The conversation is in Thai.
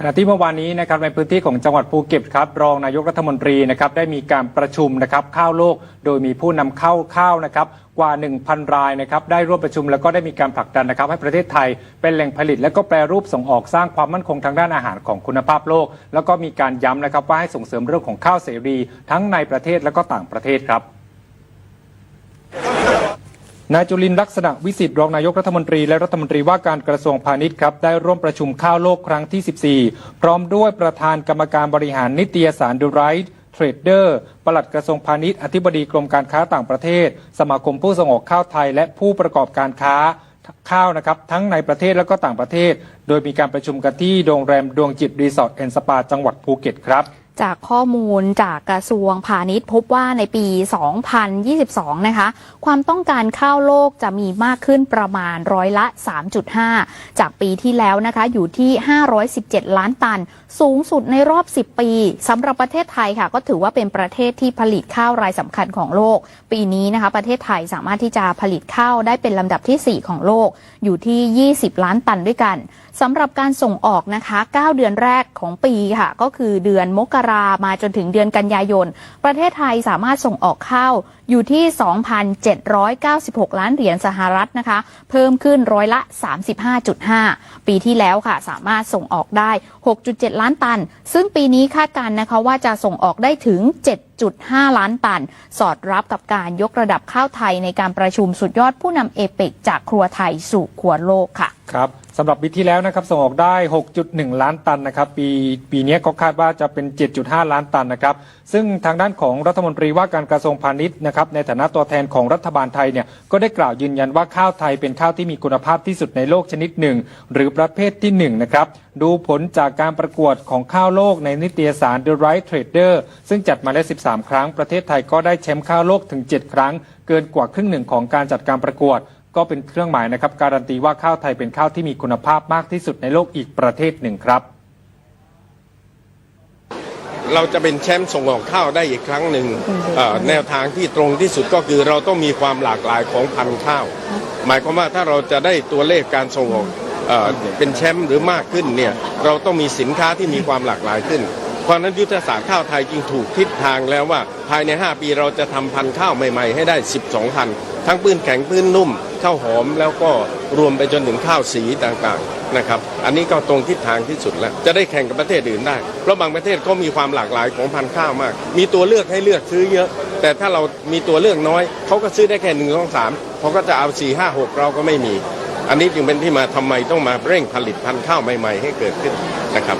ขณะที่เมื่อวานนี้นะครับในพื้นที่ของจังหวัดภูเก็ตครับรองนายกรัฐมนตรีนะครับได้มีการประชุมนะครับข้าวโลก โดยมีผู้นำเข้าข้าวนะครับกว่า 1,000 รายนะครับได้ร่วมประชุมแล้วก็ได้มีการผลักดันนะครับ ให้ประเทศไทยเป็นแหล่งผลิต และก็แปรรูปส่งออกสร้างความมั่นคงทางด้านอาหารของคุณภาพโลก แล้วก็มีการย้ำนะครับว่าให้ส่งเสริมเรื่องของข้าวเสรี ทั้งในประเทศและก็ต่างประเทศครับ นายจุลินลักษณะวิสิทธิ์รองนายกรัฐมนตรีและรัฐมนตรีว่าการกระทรวงพาณิชย์ครับได้ร่วมประชุมข้าวโลกครั้งที่ 14 พร้อมด้วยประธานกรรมการบริหารนิตยสารดูไรท์เทรดเดอร์ปลัดกระทรวงพาณิชย์อธิบดีกรมการค้าต่างประเทศ สมาคมผู้ส่งออกข้าวไทย และผู้ประกอบการค้าข้าวนะครับทั้งในประเทศและก็ต่างประเทศ โดยมีการประชุมกันที่โรงแรมดวงจิตรีสอร์ทแอนด์สปาจังหวัดภูเก็ตครับ จากข้อมูลจากกระทรวงพาณิชย์พบว่าในปี 2022 นะคะ ความต้องการข้าวโลกจะมีมากขึ้นประมาณร้อยละ 3.5 จากปีที่แล้วนะคะ อยู่ที่ 517 ล้านตัน สูงสุดในรอบ 10 ปีสำหรับประเทศไทยค่ะ ก็ถือว่าเป็นประเทศที่ผลิตข้าวรายสำคัญของโลก ปีนี้นะคะ ประเทศไทยสามารถที่จะผลิตข้าวได้เป็นลำดับที่ 4 ของโลก อยู่ที่ 20 ล้านตันด้วยกันสำหรับการส่งออกนะคะ 9 เดือนแรกของปีค่ะ ก็คือเดือนมกรามาจนถึงเดือนกันยายน ประเทศไทยสามารถส่งออกข้าวอยู่ที่ 2,796 ล้านเหรียญสหรัฐนะคะ เพิ่มขึ้นร้อยละ 35.5 ปีที่แล้วค่ะ สามารถส่งออกได้ 6.7 ล้านตัน ซึ่งปีนี้คาดการณ์นะคะว่าจะส่งออกได้ถึง 7.5 ล้านตัน สอดรับกับการยกระดับข้าวไทยในการประชุมสุดยอดผู้นำเอเปกจากครัวไทยสู่ครัวโลกค่ะ ครับสำหรับปีที่แล้วนะครับส่งออกได้ 6.1 ล้านตันนะครับปีปีนี้ก็คาดว่าจะเป็น 7.5 ล้านตันนะครับซึ่งทางด้านของรัฐมนตรีว่าการกระทรวงพาณิชย์นะครับในฐานะตัวแทนของรัฐบาลไทยเนี่ยก็ได้กล่าวยืนยันว่าข้าวไทยเป็นข้าวที่มีคุณภาพที่สุดในโลกชนิดหนึ่ง หรือประเภทที่หนึ่งนะครับดูผลจากการประกวดของข้าวโลกในนิตยสาร The Right Trader ซึ่งจัดมาแล้ว 13 ครั้งประเทศไทยก็ได้แชมป์ข้าวโลกถึง 7 ครั้ง เกินกว่าครึ่งหนึ่งของการจัดการประกวด ก็เป็นเครื่องหมายนะครับ การันตีว่าข้าวไทยเป็นข้าวที่มีคุณภาพมากที่สุดในโลกอีกประเทศหนึ่งครับ เราจะเป็นแชมป์ส่งออกข้าวได้อีกครั้งหนึ่งเอ่อแนวทางที่ตรงที่สุดก็คือเราต้องมีความหลากหลายของพันธุ์ข้าว หมายความว่าถ้าเราจะได้ตัวเลขการส่งออกเอ่อเป็นแชมป์หรือมากขึ้นเนี่ยเราต้องมีสินค้าที่มีความหลากหลายขึ้น เพราะฉะนั้นยุทธศาสตร์ข้าวไทยจึงถูกทิศทางแล้วว่า ภายใน 5 ปีเราจะทำพันธุ์ข้าวใหม่ ๆ ให้ได้ 12 พันธุ์ทั้งปืนแข็งปืนนุ่ม ข้าวหอมแล้วก็รวมไปจนถึงข้าวสีต่างๆนะครับอันนี้ก็ตรงทิศทางที่สุดแล้ว จะได้แข่งกับประเทศอื่นได้ เพราะบางประเทศก็มีความหลากหลายของพันธุ์ข้าวมาก มีตัวเลือกให้เลือกซื้อเยอะ แต่ถ้าเรามีตัวเลือกน้อย เขาก็ซื้อได้แค่หนึ่งสองสามเขาก็จะเอาสี่ห้าหกเราก็ไม่มี อันนี้จึงเป็นที่มาทำไมต้องมาเร่งผลิตพันธุ์ข้าวใหม่ ๆ ให้เกิดขึ้นนะครับ